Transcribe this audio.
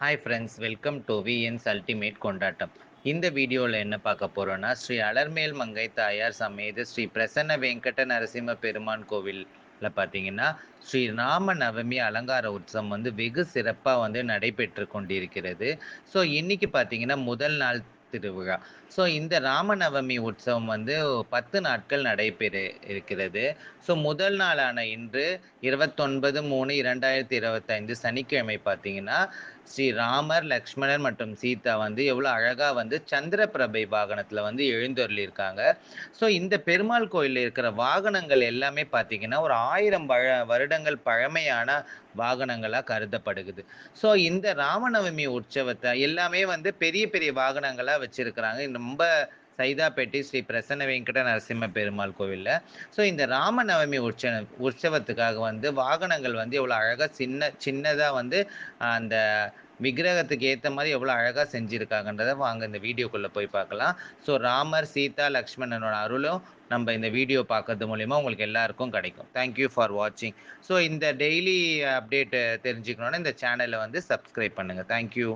Hi friends welcome to VNS ultimate கொண்டாட்டம் இந்த வீடியோவில் என்ன பார்க்க போகிறோன்னா ஸ்ரீ அலர்மேல் மங்கை தாயார் சமேத ஸ்ரீ பிரசன்ன வெங்கட நரசிம்ம பெருமான் கோவிலில் பார்த்தீங்கன்னா ஸ்ரீ ராம நவமி அலங்கார உற்சவம் வந்து வெகு சிறப்பாக வந்து நடைபெற்று கொண்டிருக்கிறது. ஸோ இன்றைக்கி பார்த்தீங்கன்னா முதல் நாள் திருவிழா. ஸோ இந்த ராமநவமி உற்சவம் வந்து பத்து நாட்கள் நடைபெற இருக்கிறது. ஸோ முதல் நாளான இன்று இருபத்தொன்பது மூணு இரண்டாயிரத்தி இருபத்தைந்து சனிக்கிழமை பார்த்தீங்கன்னா ஸ்ரீ ராமர் லக்ஷ்மணர் மற்றும் சீதா வந்து எவ்வளோ அழகாக வந்து சந்திரபிரபை வாகனத்தில் வந்து எழுந்தொருளியிருக்காங்க. ஸோ இந்த பெருமாள் கோயிலில் இருக்கிற வாகனங்கள் எல்லாமே பார்த்தீங்கன்னா ஒரு ஆயிரம் பழ வருடங்கள் பழமையான வாகனங்களாக கருதப்படுகுது. ஸோ இந்த ராமநவமி உற்சவத்தை எல்லாமே வந்து பெரிய பெரிய வாகனங்களாக வச்சிருக்கிறாங்க. ரொம்ப சைதாப்பேட்டை ஸ்ரீ பிரசன்ன வெங்கட நரசிம்ம பெருமாள் கோவிலில். ஸோ இந்த ராமநவமி உற்சவ உற்சவத்துக்காக வந்து வாகனங்கள் வந்து எவ்வளோ அழகாக சின்ன சின்னதாக வந்து அந்த விக்கிரகத்துக்கு ஏற்ற மாதிரி எவ்வளோ அழகாக செஞ்சுருக்காங்கன்றதை வாங்க இந்த வீடியோக்குள்ளே போய் பார்க்கலாம். ஸோ ராமர் சீதா லக்ஷ்மணனோட அருளும் நம்ம இந்த வீடியோ பார்க்கறது மூலிமா உங்களுக்கு எல்லாருக்கும் கிடைக்கும். தேங்க்யூ ஃபார் வாட்சிங் ஸோ இந்த டெய்லி அப்டேட் தெரிஞ்சுக்கணுன்னா இந்த சேனலை வந்து சப்ஸ்கிரைப் பண்ணுங்கள் தேங்க்யூ